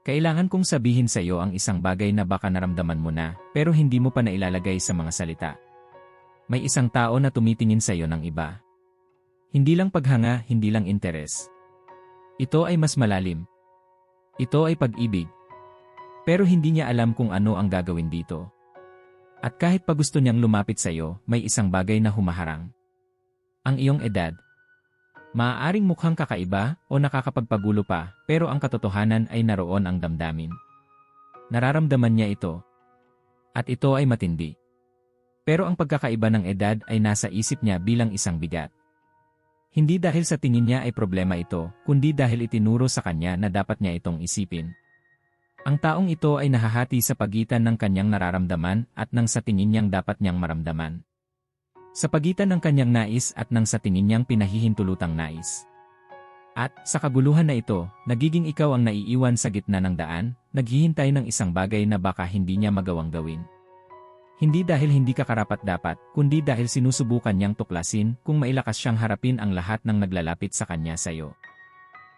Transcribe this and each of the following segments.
Kailangan kong sabihin sa iyo ang isang bagay na baka naramdaman mo na, pero hindi mo pa nailalagay sa mga salita. May isang tao na tumitingin sa iyo ng iba. Hindi lang paghanga, hindi lang interes. Ito ay mas malalim. Ito ay pag-ibig. Pero hindi niya alam kung ano ang gagawin dito. At kahit pa gusto niyang lumapit sa iyo, may isang bagay na humaharang. Ang iyong edad. Maaaring mukhang kakaiba o nakakapagpagulo pa, pero ang katotohanan ay naroon ang damdamin. Nararamdaman niya ito. At ito ay matindi. Pero ang pagkakaiba ng edad ay nasa isip niya bilang isang bigat. Hindi dahil sa tingin niya ay problema ito, kundi dahil itinuro sa kanya na dapat niya itong isipin. Ang taong ito ay nahahati sa pagitan ng kanyang nararamdaman at ng sa tingin niyang dapat niyang maramdaman. Sa pagitan ng kanyang nais at ng sa tingin niyang pinahihintulutang nais. At, sa kaguluhan na ito, nagiging ikaw ang naiiwan sa gitna ng daan, naghihintay ng isang bagay na baka hindi niya magawang gawin. Hindi dahil hindi ka karapat-dapat, kundi dahil sinusubukan niyang tuklasin kung mailakas siyang harapin ang lahat ng naglalapit sa kanya sa iyo.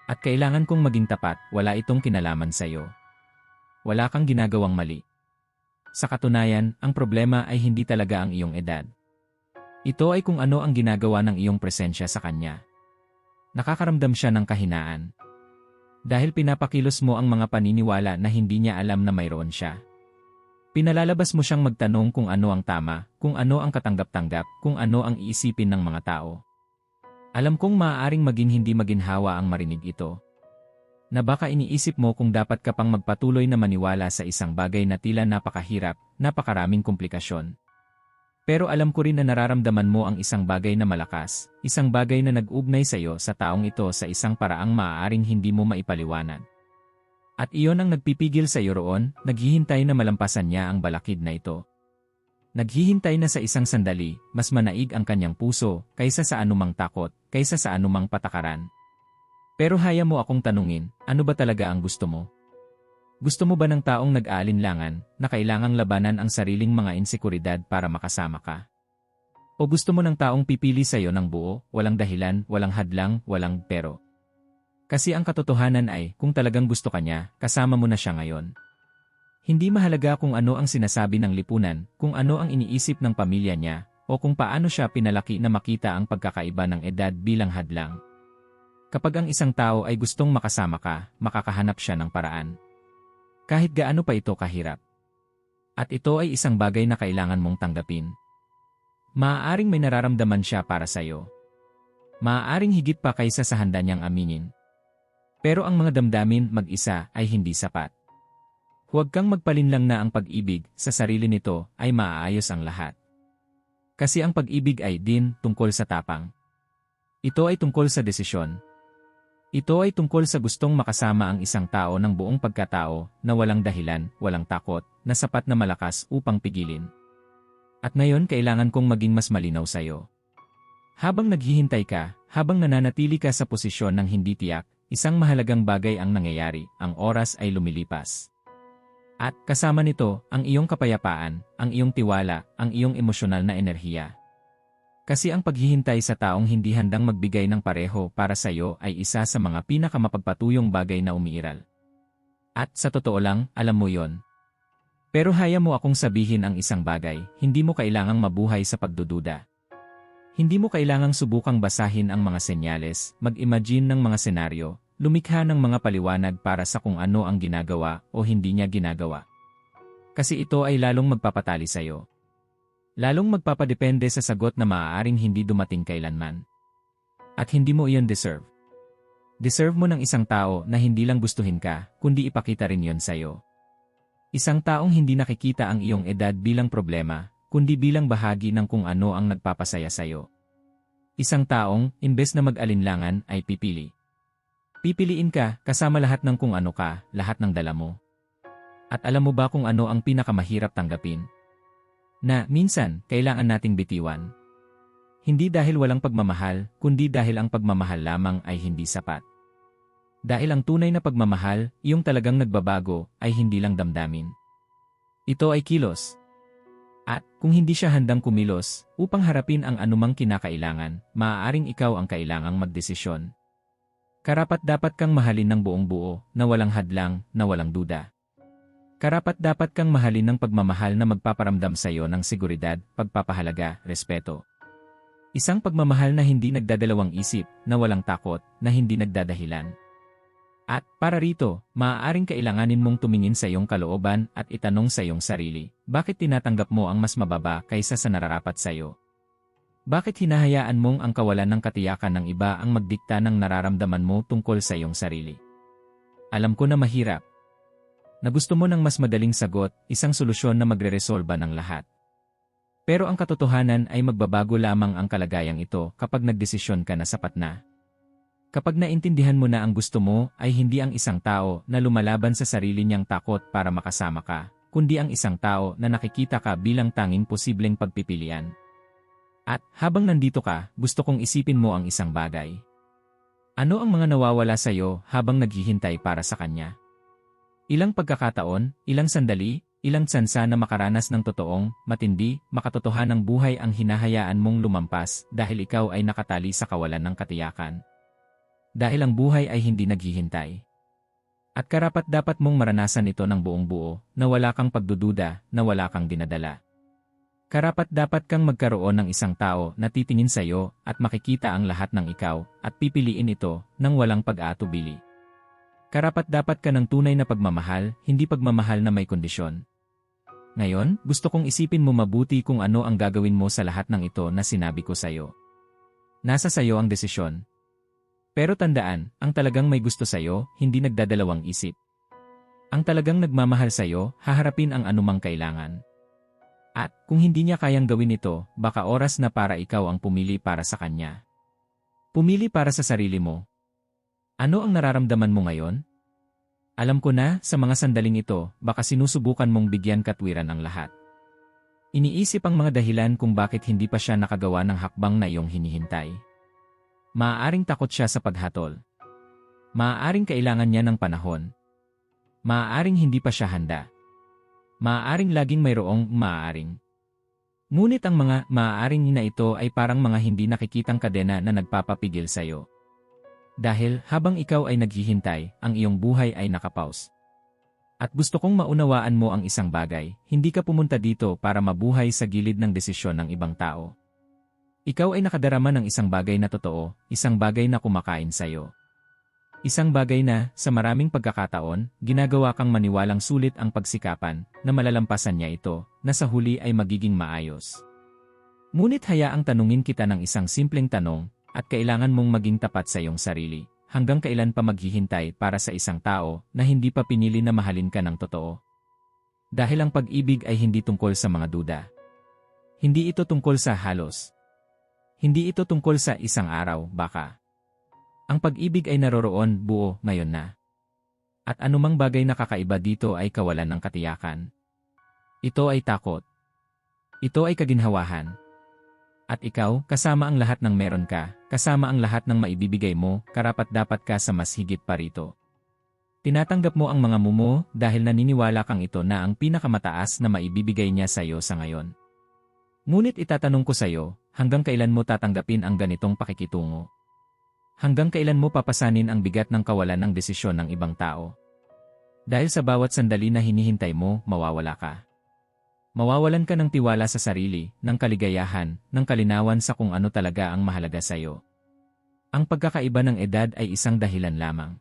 At kailangan kong maging tapat, wala itong kinalaman sa iyo. Wala kang ginagawang mali. Sa katunayan, ang problema ay hindi talaga ang iyong edad. Ito ay kung ano ang ginagawa ng iyong presensya sa kanya. Nakakaramdam siya ng kahinaan. Dahil pinapakilos mo ang mga paniniwala na hindi niya alam na mayroon siya. Pinalalabas mo siyang magtanong kung ano ang tama, kung ano ang katanggap-tanggap, kung ano ang iisipin ng mga tao. Alam kong maaaring maging hindi maginhawa ang marinig ito. Na baka iniisip mo kung dapat ka pang magpatuloy na maniwala sa isang bagay na tila napakahirap, napakaraming komplikasyon. Pero alam ko rin na nararamdaman mo ang isang bagay na malakas, isang bagay na nag-ugnay sa iyo sa taong ito sa isang paraang maaaring hindi mo maipaliwanag. At iyon ang nagpipigil sa iyo roon, naghihintay na malampasan niya ang balakid na ito. Naghihintay na sa isang sandali, mas manaig ang kanyang puso, kaysa sa anumang takot, kaysa sa anumang patakaran. Pero haya mo akong tanungin, ano ba talaga ang gusto mo? Gusto mo ba ng taong nag-aalinlangan na kailangang labanan ang sariling mga insekuridad para makasama ka? O gusto mo ng taong pipili sa iyo ng buo, walang dahilan, walang hadlang, walang pero? Kasi ang katotohanan ay, kung talagang gusto ka niya, kasama mo na siya ngayon. Hindi mahalaga kung ano ang sinasabi ng lipunan, kung ano ang iniisip ng pamilya niya, o kung paano siya pinalaki na makita ang pagkakaiba ng edad bilang hadlang. Kapag ang isang tao ay gustong makasama ka, makakahanap siya ng paraan. Kahit gaano pa ito kahirap. At ito ay isang bagay na kailangan mong tanggapin. Maaaring may nararamdaman siya para sa iyo. Maaaring higit pa kaysa sa handa niyang aminin. Pero ang mga damdamin mag-isa ay hindi sapat. Huwag kang magpalinlang na ang pag-ibig sa sarili nito ay maaayos ang lahat. Kasi ang pag-ibig ay din tungkol sa tapang. Ito ay tungkol sa desisyon, ito ay tungkol sa gustong makasama ang isang tao ng buong pagkatao na walang dahilan, walang takot, na sapat na malakas upang pigilin. At ngayon kailangan kong maging mas malinaw sa iyo. Habang naghihintay ka, habang nananatili ka sa posisyon ng hindi tiyak, isang mahalagang bagay ang nangyayari, ang oras ay lumilipas. At kasama nito, ang iyong kapayapaan, ang iyong tiwala, ang iyong emosyonal na enerhiya. Kasi ang paghihintay sa taong hindi handang magbigay ng pareho para sa iyo ay isa sa mga pinakamapagpatuyong bagay na umiiral. At sa totoo lang, alam mo yon. Pero haya mo akong sabihin ang isang bagay, hindi mo kailangang mabuhay sa pagdududa. Hindi mo kailangang subukang basahin ang mga senyales, mag-imagine ng mga senaryo, lumikha ng mga paliwanag para sa kung ano ang ginagawa o hindi niya ginagawa. Kasi ito ay lalong magpapatali sa iyo. Lalong magpapadepende sa sagot na maaaring hindi dumating kailanman. At hindi mo iyon deserve. Deserve mo ng isang tao na hindi lang gustuhin ka, kundi ipakita rin yon sa'yo. Isang taong hindi nakikita ang iyong edad bilang problema, kundi bilang bahagi ng kung ano ang nagpapasaya sa'yo. Isang taong, imbes na mag-alinlangan, ay pipili. Pipiliin ka kasama lahat ng kung ano ka, lahat ng dala mo. At alam mo ba kung ano ang pinakamahirap tanggapin? Na minsan kailangan nating bitiwan. Hindi dahil walang pagmamahal, kundi dahil ang pagmamahal lamang ay hindi sapat. Dahil ang tunay na pagmamahal, yung talagang nagbabago, ay hindi lang damdamin. Ito ay kilos. At kung hindi siya handang kumilos upang harapin ang anumang kinakailangan, maaaring ikaw ang kailangang magdesisyon. Karapat dapat kang mahalin ng buong buo, na walang hadlang, na walang duda. Karapat dapat kang mahalin ng pagmamahal na magpaparamdam sa iyo ng seguridad, pagpapahalaga, respeto. Isang pagmamahal na hindi nagdadalawang isip, na walang takot, na hindi nagdadahilan. At, para rito, maaaring kailanganin mong tumingin sa iyong kalooban at itanong sa iyong sarili, bakit tinatanggap mo ang mas mababa kaysa sa nararapat sa iyo? Bakit hinahayaan mong ang kawalan ng katiyakan ng iba ang magdikta ng nararamdaman mo tungkol sa iyong sarili? Alam ko na mahirap. Na gusto mo ng mas madaling sagot, isang solusyon na magre-resolba ng lahat. Pero ang katotohanan ay magbabago lamang ang kalagayang ito kapag nagdesisyon ka na sapat na. Kapag naintindihan mo na ang gusto mo ay hindi ang isang tao na lumalaban sa sarili niyang takot para makasama ka, kundi ang isang tao na nakikita ka bilang tanging posibleng pagpipilian. At habang nandito ka, gusto kong isipin mo ang isang bagay. Ano ang mga nawawala sa iyo habang naghihintay para sa kanya? Ilang pagkakataon, ilang sandali, ilang tsansa na makaranas ng totoong, matindi, makatotohanang buhay ang hinahayaan mong lumampas dahil ikaw ay nakatali sa kawalan ng katiyakan. Dahil ang buhay ay hindi naghihintay. At karapat dapat mong maranasan ito ng buong buo, na wala kang pagdududa, na wala kang dinadala. Karapat dapat kang magkaroon ng isang tao na titingin sa iyo at makikita ang lahat ng ikaw at pipiliin ito nang walang pag-aatubili. Karapat dapat ka ng tunay na pagmamahal, hindi pagmamahal na may kondisyon. Ngayon, gusto kong isipin mo mabuti kung ano ang gagawin mo sa lahat ng ito na sinabi ko sa iyo. Nasa sa iyo ang desisyon. Pero tandaan, ang talagang may gusto sa iyo, hindi nagdadalawang isip. Ang talagang nagmamahal sa iyo, haharapin ang anumang kailangan. At kung hindi niya kayang gawin ito, baka oras na para ikaw ang pumili para sa kanya. Pumili para sa sarili mo. Ano ang nararamdaman mo ngayon? Alam ko na, sa mga sandaling ito, baka sinusubukan mong bigyan katwiran ang lahat. Iniisip ang mga dahilan kung bakit hindi pa siya nakagawa ng hakbang na iyong hinihintay. Maaaring takot siya sa paghatol. Maaaring kailangan niya ng panahon. Maaaring hindi pa siya handa. Maaaring laging mayroong maaaring. Ngunit ang mga maaaring na ito ay parang mga hindi nakikitang kadena na nagpapapigil sa iyo. Dahil habang ikaw ay naghihintay, ang iyong buhay ay nakapause. At gusto kong maunawaan mo ang isang bagay, hindi ka pumunta dito para mabuhay sa gilid ng desisyon ng ibang tao. Ikaw ay nakadarama ng isang bagay na totoo, isang bagay na kumakain sa iyo. Isang bagay na, sa maraming pagkakataon, ginagawa kang maniwalang sulit ang pagsikapan, na malalampasan niya ito, na sa huli ay magiging maayos. Ngunit hayaang tanungin kita ng isang simpleng tanong, at kailangan mong maging tapat sa iyong sarili, hanggang kailan pa maghihintay para sa isang tao na hindi pa pinili na mahalin ka ng totoo. Dahil ang pag-ibig ay hindi tungkol sa mga duda. Hindi ito tungkol sa halos. Hindi ito tungkol sa isang araw, baka. Ang pag-ibig ay naroroon buo ngayon na. At anumang bagay na kakaiba dito ay kawalan ng katiyakan. Ito ay takot. Ito ay kaginhawahan. At ikaw, kasama ang lahat ng meron ka, kasama ang lahat ng maibibigay mo, karapat dapat ka sa mas higit pa rito. Tinatanggap mo ang mga mumo dahil naniniwala kang ito na ang pinakamataas na maibibigay niya sa iyo sa ngayon. Ngunit itatanong ko sa iyo, hanggang kailan mo tatanggapin ang ganitong pakikitungo? Hanggang kailan mo papasanin ang bigat ng kawalan ng desisyon ng ibang tao? Dahil sa bawat sandali na hinihintay mo, mawawala ka. Mawawalan ka ng tiwala sa sarili, ng kaligayahan, ng kalinawan sa kung ano talaga ang mahalaga sa iyo. Ang pagkakaiba ng edad ay isang dahilan lamang.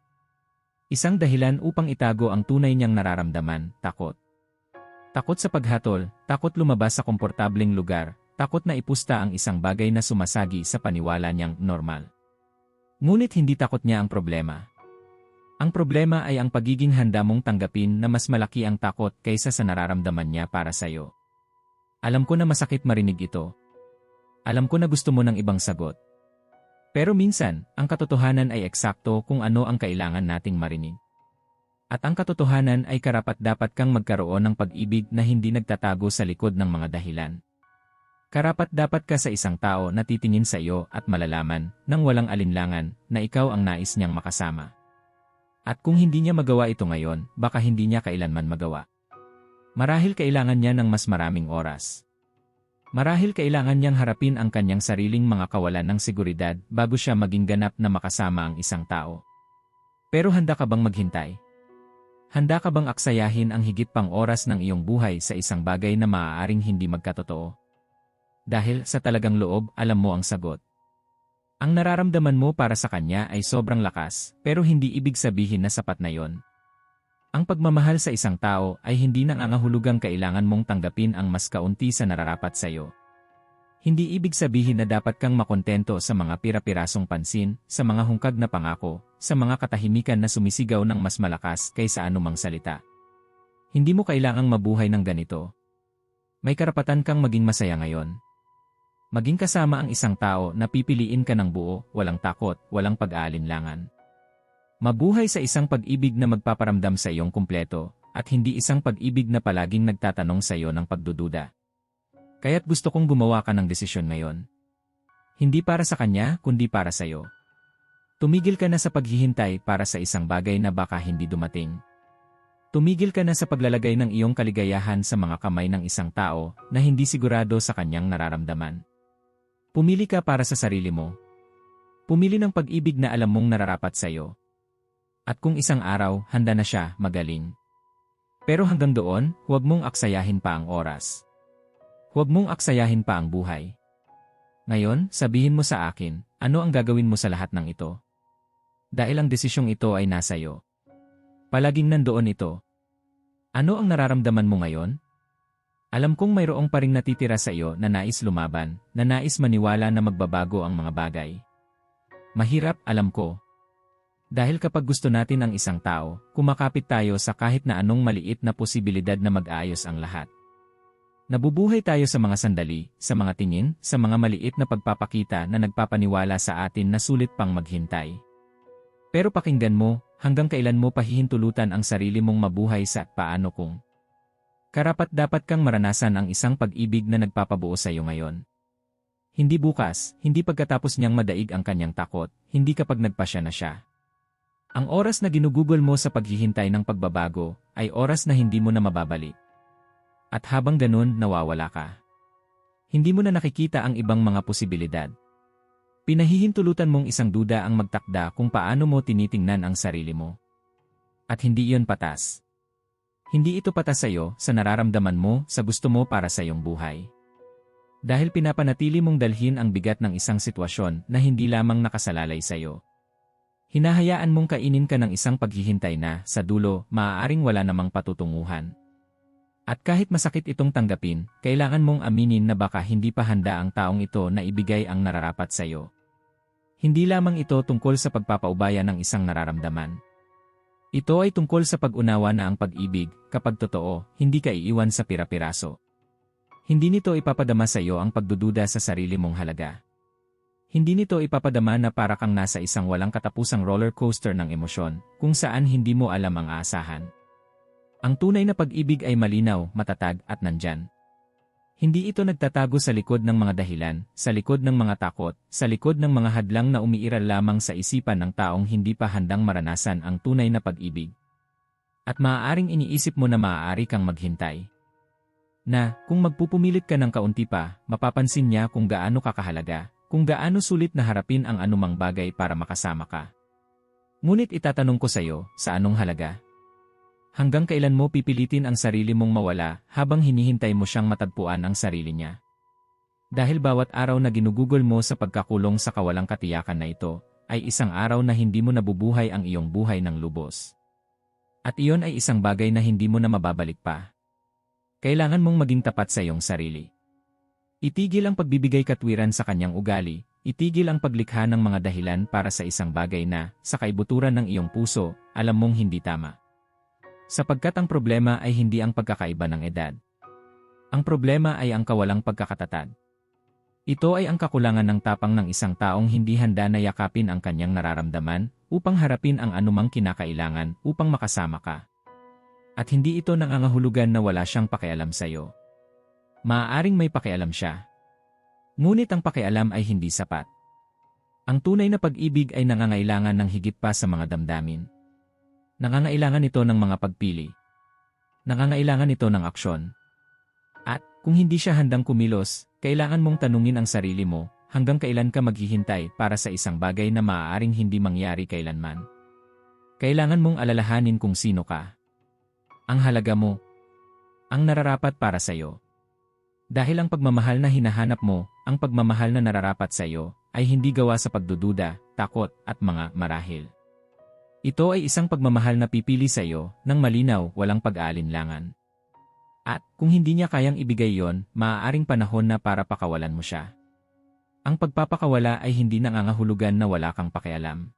Isang dahilan upang itago ang tunay niyang nararamdaman, takot. Takot sa paghatol, takot lumabas sa komportableng lugar, takot na ipusta ang isang bagay na sumasagi sa paniwala niyang normal. Ngunit hindi takot niya ang problema. Ang problema ay ang pagiging handa mong tanggapin na mas malaki ang takot kaysa sa nararamdaman niya para sa iyo. Alam ko na masakit marinig ito. Alam ko na gusto mo ng ibang sagot. Pero minsan, ang katotohanan ay eksakto kung ano ang kailangan nating marinig. At ang katotohanan ay karapat dapat kang magkaroon ng pag-ibig na hindi nagtatago sa likod ng mga dahilan. Karapat dapat ka sa isang tao na titingin sa iyo at malalaman, nang walang alinlangan, na ikaw ang nais niyang makasama. At kung hindi niya magawa ito ngayon, baka hindi niya kailanman magawa. Marahil kailangan niya ng mas maraming oras. Marahil kailangan niyang harapin ang kanyang sariling mga kawalan ng seguridad bago siya maging ganap na makasama ang isang tao. Pero handa ka bang maghintay? Handa ka bang aksayahin ang higit pang oras ng iyong buhay sa isang bagay na maaaring hindi magkatotoo? Dahil sa talagang loob, alam mo ang sagot. Ang nararamdaman mo para sa kanya ay sobrang lakas, pero hindi ibig sabihin na sapat na yon. Ang pagmamahal sa isang tao ay hindi nang angahulugang kailangan mong tanggapin ang mas kaunti sa nararapat sa iyo. Hindi ibig sabihin na dapat kang makontento sa mga pira-pirasong pansin, sa mga hungkag na pangako, sa mga katahimikan na sumisigaw ng mas malakas kaysa anumang salita. Hindi mo kailangang mabuhay ng ganito. May karapatan kang maging masaya ngayon. Maging kasama ang isang tao na pipiliin ka ng buo, walang takot, walang pag-aalinlangan. Mabuhay sa isang pag-ibig na magpaparamdam sa iyong kumpleto, at hindi isang pag-ibig na palaging nagtatanong sa iyo ng pagdududa. Kaya't gusto kong gumawa ka ng desisyon ngayon. Hindi para sa kanya, kundi para sa iyo. Tumigil ka na sa paghihintay para sa isang bagay na baka hindi dumating. Tumigil ka na sa paglalagay ng iyong kaligayahan sa mga kamay ng isang tao na hindi sigurado sa kanyang nararamdaman. Pumili ka para sa sarili mo. Pumili ng pag-ibig na alam mong nararapat sa iyo. At kung isang araw, handa na siya, magaling. Pero hanggang doon, huwag mong aksayahin pa ang oras. Huwag mong aksayahin pa ang buhay. Ngayon, sabihin mo sa akin, ano ang gagawin mo sa lahat ng ito? Dahil ang desisyong ito ay nasa iyo. Palaging nandoon ito. Ano ang nararamdaman mo ngayon? Alam kong mayroong pa ring natitira sa iyo na nais lumaban, na nais maniwala na magbabago ang mga bagay. Mahirap, alam ko. Dahil kapag gusto natin ang isang tao, kumakapit tayo sa kahit na anong maliit na posibilidad na mag-ayos ang lahat. Nabubuhay tayo sa mga sandali, sa mga tingin, sa mga maliit na pagpapakita na nagpapaniwala sa atin na sulit pang maghintay. Pero pakinggan mo, hanggang kailan mo pahihintulutan ang sarili mong mabuhay sa paano kung karapat dapat kang maranasan ang isang pag-ibig na nagpapabuo sa iyo ngayon. Hindi bukas, hindi pagkatapos niyang madaig ang kanyang takot, hindi kapag nagpasya na siya. Ang oras na ginugugol mo sa paghihintay ng pagbabago ay oras na hindi mo na mababalik. At habang ganun, nawawala ka. Hindi mo na nakikita ang ibang mga posibilidad. Pinahihintulutan mong isang duda ang magtakda kung paano mo tinitingnan ang sarili mo. At hindi iyon patas. Hindi ito patas sa iyo, sa nararamdaman mo, sa gusto mo para sa iyong buhay. Dahil pinapanatili mong dalhin ang bigat ng isang sitwasyon na hindi lamang nakasalalay sa iyo. Hinahayaan mong kainin ka ng isang paghihintay na, sa dulo, maaaring wala namang patutunguhan. At kahit masakit itong tanggapin, kailangan mong aminin na baka hindi pa handa ang taong ito na ibigay ang nararapat sa iyo. Hindi lamang ito tungkol sa pagpapaubaya ng isang nararamdaman. Ito ay tungkol sa pag-unawa na ang pag-ibig, kapag totoo, hindi ka iiwan sa pira-piraso. Hindi nito ipapadama sa iyo ang pagdududa sa sarili mong halaga. Hindi nito ipapadama na para kang nasa isang walang katapusang roller coaster ng emosyon, kung saan hindi mo alam ang aasahan. Ang tunay na pag-ibig ay malinaw, matatag at nandyan. Hindi ito nagtatago sa likod ng mga dahilan, sa likod ng mga takot, sa likod ng mga hadlang na umiiral lamang sa isipan ng taong hindi pa handang maranasan ang tunay na pag-ibig. At maaaring iniisip mo na maaari kang maghintay. Na, kung magpupumilit ka ng kaunti pa, mapapansin niya kung gaano kakahalaga, kung gaano sulit na harapin ang anumang bagay para makasama ka. Ngunit itatanong ko sa iyo, sa anong halaga? Hanggang kailan mo pipilitin ang sarili mong mawala habang hinihintay mo siyang matagpuan ang sarili niya? Dahil bawat araw na ginugugol mo sa pagkakulong sa kawalang katiyakan na ito, ay isang araw na hindi mo nabubuhay ang iyong buhay ng lubos. At iyon ay isang bagay na hindi mo na mababalik pa. Kailangan mong maging tapat sa iyong sarili. Itigil ang pagbibigay katwiran sa kanyang ugali, itigil ang paglikha ng mga dahilan para sa isang bagay na, sa kaibuturan ng iyong puso, alam mong hindi tama. Sapagkat ang problema ay hindi ang pagkakaiba ng edad. Ang problema ay ang kawalang pagkakatatag. Ito ay ang kakulangan ng tapang ng isang taong hindi handa na yakapin ang kanyang nararamdaman upang harapin ang anumang kinakailangan upang makasama ka. At hindi ito nangangahulugan na wala siyang pakialam sa iyo. Maaaring may pakialam siya. Ngunit ang pakialam ay hindi sapat. Ang tunay na pag-ibig ay nangangailangan ng higit pa sa mga damdamin. Nangangailangan ito ng mga pagpili. Nangangailangan ito ng aksyon. At, kung hindi siya handang kumilos, kailangan mong tanungin ang sarili mo, hanggang kailan ka maghihintay para sa isang bagay na maaaring hindi mangyari kailanman. Kailangan mong alalahanin kung sino ka. Ang halaga mo. Ang nararapat para sa'yo. Dahil ang pagmamahal na hinahanap mo, ang pagmamahal na nararapat sa'yo, ay hindi gawa sa pagdududa, takot, at mga marahil. Ito ay isang pagmamahal na pipili sa'yo, ng malinaw, walang pag-aalinlangan. At, kung hindi niya kayang ibigay yon, maaaring panahon na para pakawalan mo siya. Ang pagpapakawala ay hindi nangangahulugan na wala kang pakialam.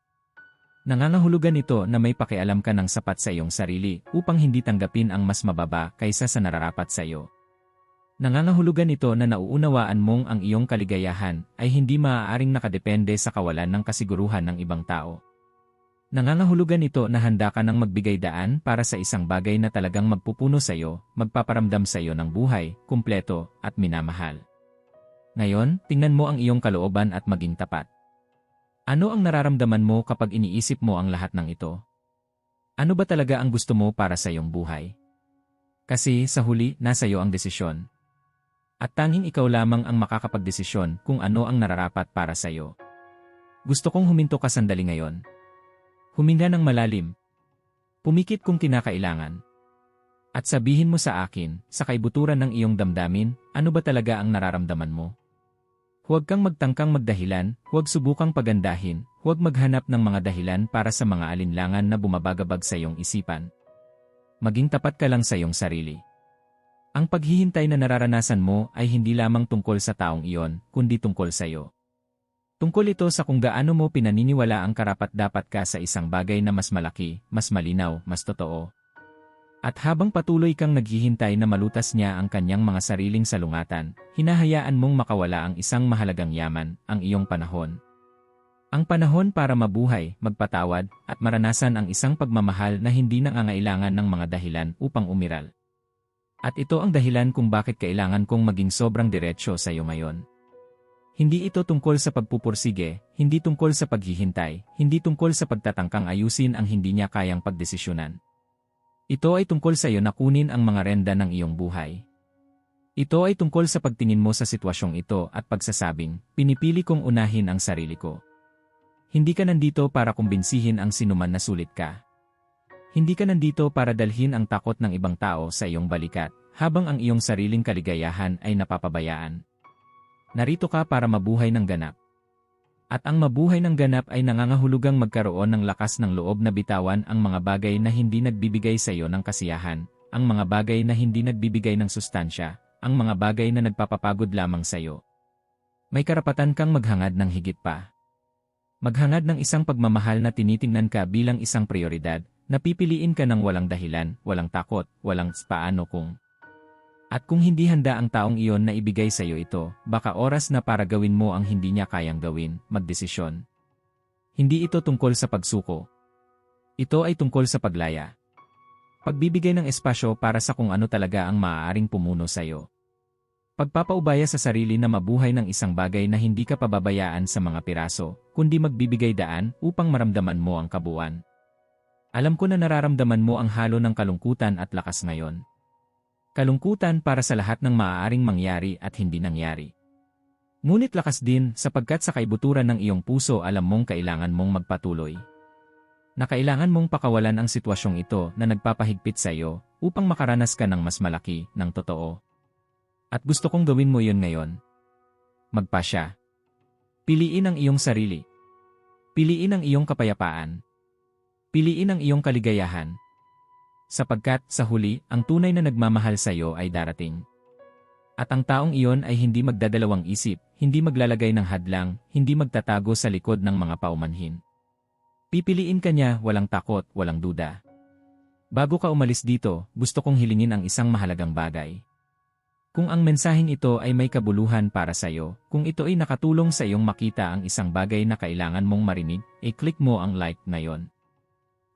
Nangangahulugan ito na may pakialam ka ng sapat sa iyong sarili upang hindi tanggapin ang mas mababa kaysa sa nararapat sa iyo. Nangangahulugan ito na nauunawaan mong ang iyong kaligayahan ay hindi maaaring nakadepende sa kawalan ng kasiguruhan ng ibang tao. Nangangahulugan ito na handa ka ng magbigay daan para sa isang bagay na talagang magpupuno sa iyo, magpaparamdam sa iyo ng buhay, kumpleto, at minamahal. Ngayon, tingnan mo ang iyong kalooban at maging tapat. Ano ang nararamdaman mo kapag iniisip mo ang lahat ng ito? Ano ba talaga ang gusto mo para sa iyong buhay? Kasi sa huli, nasa iyo ang desisyon. At tanging ikaw lamang ang makakapagdesisyon kung ano ang nararapat para sa iyo. Gusto kong huminto ka sandali ngayon. Huminga ng malalim. Pumikit kung kinakailangan. At sabihin mo sa akin, sa kaibuturan ng iyong damdamin, ano ba talaga ang nararamdaman mo? Huwag kang magtangkang magdahilan, huwag subukang pagandahin, huwag maghanap ng mga dahilan para sa mga alinlangan na bumabagabag sa iyong isipan. Maging tapat ka lang sa iyong sarili. Ang paghihintay na nararanasan mo ay hindi lamang tungkol sa taong iyon, kundi tungkol sa iyo. Tungkol ito sa kung gaano mo pinaniniwala ang karapat-dapat ka sa isang bagay na mas malaki, mas malinaw, mas totoo, at habang patuloy kang naghihintay na malutas niya ang kanyang mga sariling salungatan, hinahayaan mong makawala ang isang mahalagang yaman, ang iyong panahon. Ang panahon para mabuhay, magpatawad, at maranasan ang isang pagmamahal na hindi nangangailangan ng mga dahilan upang umiral. At ito ang dahilan kung bakit kailangan kong maging sobrang diretsyo sa iyo ngayon. Hindi ito tungkol sa pagpupursige, hindi tungkol sa paghihintay, hindi tungkol sa pagtatangkang ayusin ang hindi niya kayang pagdesisyonan. Ito ay tungkol sa iyo na kunin ang mga renda ng iyong buhay. Ito ay tungkol sa pagtingin mo sa sitwasyong ito at pagsasabing, pinipili kong unahin ang sarili ko. Hindi ka nandito para kumbinsihin ang sinuman na sulit ka. Hindi ka nandito para dalhin ang takot ng ibang tao sa iyong balikat, habang ang iyong sariling kaligayahan ay napapabayaan. Narito ka para mabuhay ng ganap. At ang mabuhay ng ganap ay nangangahulugang magkaroon ng lakas ng loob na bitawan ang mga bagay na hindi nagbibigay sa iyo ng kasiyahan, ang mga bagay na hindi nagbibigay ng sustansya, ang mga bagay na nagpapapagod lamang sa iyo. May karapatan kang maghangad ng higit pa. Maghangad ng isang pagmamahal na tinitingnan ka bilang isang prioridad, napipiliin ka ng walang dahilan, walang takot, walang paano kung. At kung hindi handa ang taong iyon na ibigay sa iyo ito, baka oras na para gawin mo ang hindi niya kayang gawin, magdesisyon. Hindi ito tungkol sa pagsuko. Ito ay tungkol sa paglaya. Pagbibigay ng espasyo para sa kung ano talaga ang maaaring pumuno sa iyo. Pagpapaubaya sa sarili na mabuhay ng isang bagay na hindi ka pababayaan sa mga piraso, kundi magbibigay daan upang maramdaman mo ang kabuuan. Alam ko na nararamdaman mo ang halo ng kalungkutan at lakas ngayon. Kalungkutan para sa lahat ng maaaring mangyari at hindi nangyari. Ngunit lakas din sapagkat sa kaibuturan ng iyong puso alam mong kailangan mong magpatuloy. Na kailangan mong pakawalan ang sitwasyong ito na nagpapahigpit sa iyo upang makaranas ka ng mas malaki, ng totoo. At gusto kong gawin mo yon ngayon. Magpasya. Piliin ang iyong sarili. Piliin ang iyong kapayapaan. Piliin ang iyong kaligayahan sapagkat sa huli, ang tunay na nagmamahal sa iyo ay darating. At ang taong iyon ay hindi magdadalawang isip, hindi maglalagay ng hadlang, hindi magtatago sa likod ng mga paumanhin. Pipiliin ka niya walang takot, walang duda. Bago ka umalis dito, gusto kong hilingin ang isang mahalagang bagay. Kung ang mensaheng ito ay may kabuluhan para sa iyo, kung ito ay nakatulong sa iyong makita ang isang bagay na kailangan mong marinig, i-click mo ang like na yon.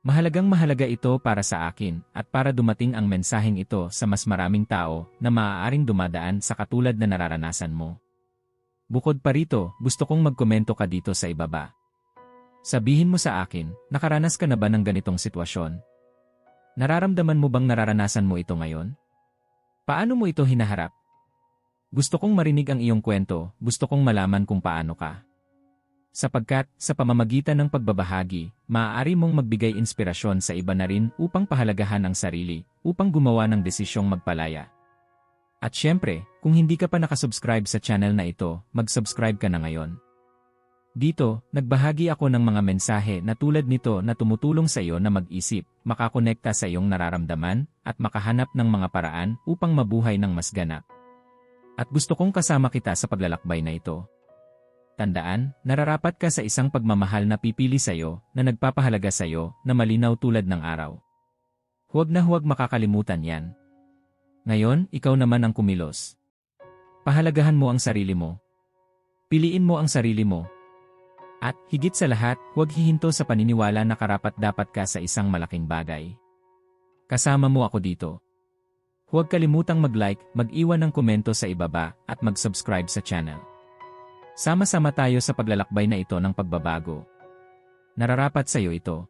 Mahalagang mahalaga ito para sa akin at para dumating ang mensaheng ito sa mas maraming tao na maaaring dumadaan sa katulad na nararanasan mo. Bukod pa rito, gusto kong magkomento ka dito sa ibaba. Sabihin mo sa akin, nakaranas ka na ba ng ganitong sitwasyon? Nararamdaman mo bang nararanasan mo ito ngayon? Paano mo ito hinaharap? Gusto kong marinig ang iyong kwento, gusto kong malaman kung paano ka. Sapagkat, sa pamamagitan ng pagbabahagi, maaari mong magbigay inspirasyon sa iba na rin upang pahalagahan ang sarili, upang gumawa ng desisyong magpalaya. At syempre, kung hindi ka pa nakasubscribe sa channel na ito, mag-subscribe ka na ngayon. Dito, nagbahagi ako ng mga mensahe na tulad nito na tumutulong sa iyo na mag-isip, makakonekta sa iyong nararamdaman, at makahanap ng mga paraan upang mabuhay ng mas ganap. At gusto kong kasama kita sa paglalakbay na ito. Tandaan, nararapat ka sa isang pagmamahal na pipili sa iyo, na nagpapahalaga sa iyo, na malinaw tulad ng araw. Huwag na huwag makakalimutan yan. Ngayon, ikaw naman ang kumilos. Pahalagahan mo ang sarili mo. Piliin mo ang sarili mo. At, higit sa lahat, huwag hihinto sa paniniwala na karapat dapat ka sa isang malaking bagay. Kasama mo ako dito. Huwag kalimutang mag-like, mag-iwan ng komento sa ibaba, at mag-subscribe sa channel. Sama-sama tayo sa paglalakbay na ito ng pagbabago. Nararapat sa iyo ito.